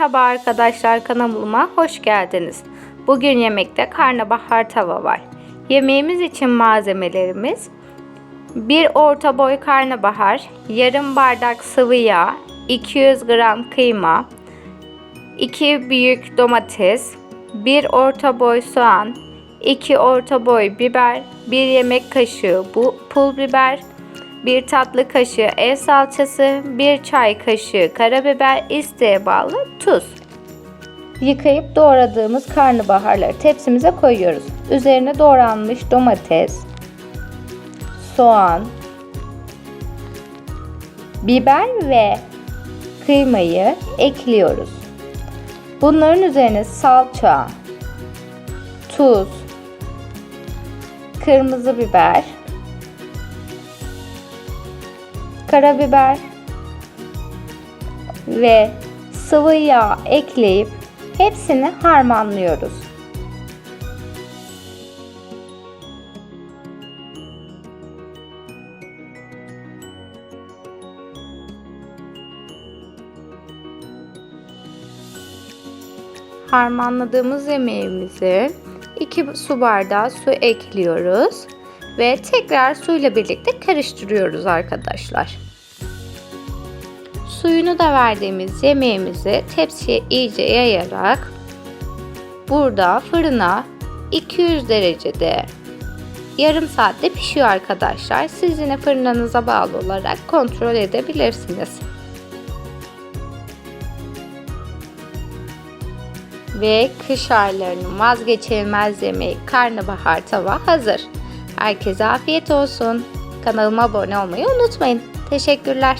Merhaba arkadaşlar kanalıma hoş geldiniz. Bugün yemekte karnabahar tava var. Yemeğimiz için malzemelerimiz 1 orta boy karnabahar, yarım bardak sıvı yağ, 200 gram kıyma, 2 büyük domates, 1 orta boy soğan, 2 orta boy biber, 1 yemek kaşığı bu pul biber, 1 tatlı kaşığı ev salçası, 1 çay kaşığı karabiber, isteğe bağlı tuz. Yıkayıp doğradığımız karnabaharları tepsimize koyuyoruz. Üzerine doğranmış domates, soğan, biber ve kıymayı ekliyoruz. Bunların üzerine salça, tuz, kırmızı biber, karabiber ve sıvı yağ ekleyip hepsini harmanlıyoruz. Harmanladığımız yemeğimizi 2 su bardağı su ekliyoruz ve tekrar suyla birlikte karıştırıyoruz arkadaşlar. Suyunu da verdiğimiz yemeğimizi tepsiye iyice yayarak burada fırına 200 derecede yarım saatte pişiyor arkadaşlar. Siz yine fırınınıza bağlı olarak kontrol edebilirsiniz. Ve kış aylarının vazgeçilmez yemeği karnabahar tava hazır. Herkese afiyet olsun. Kanalıma abone olmayı unutmayın. Teşekkürler.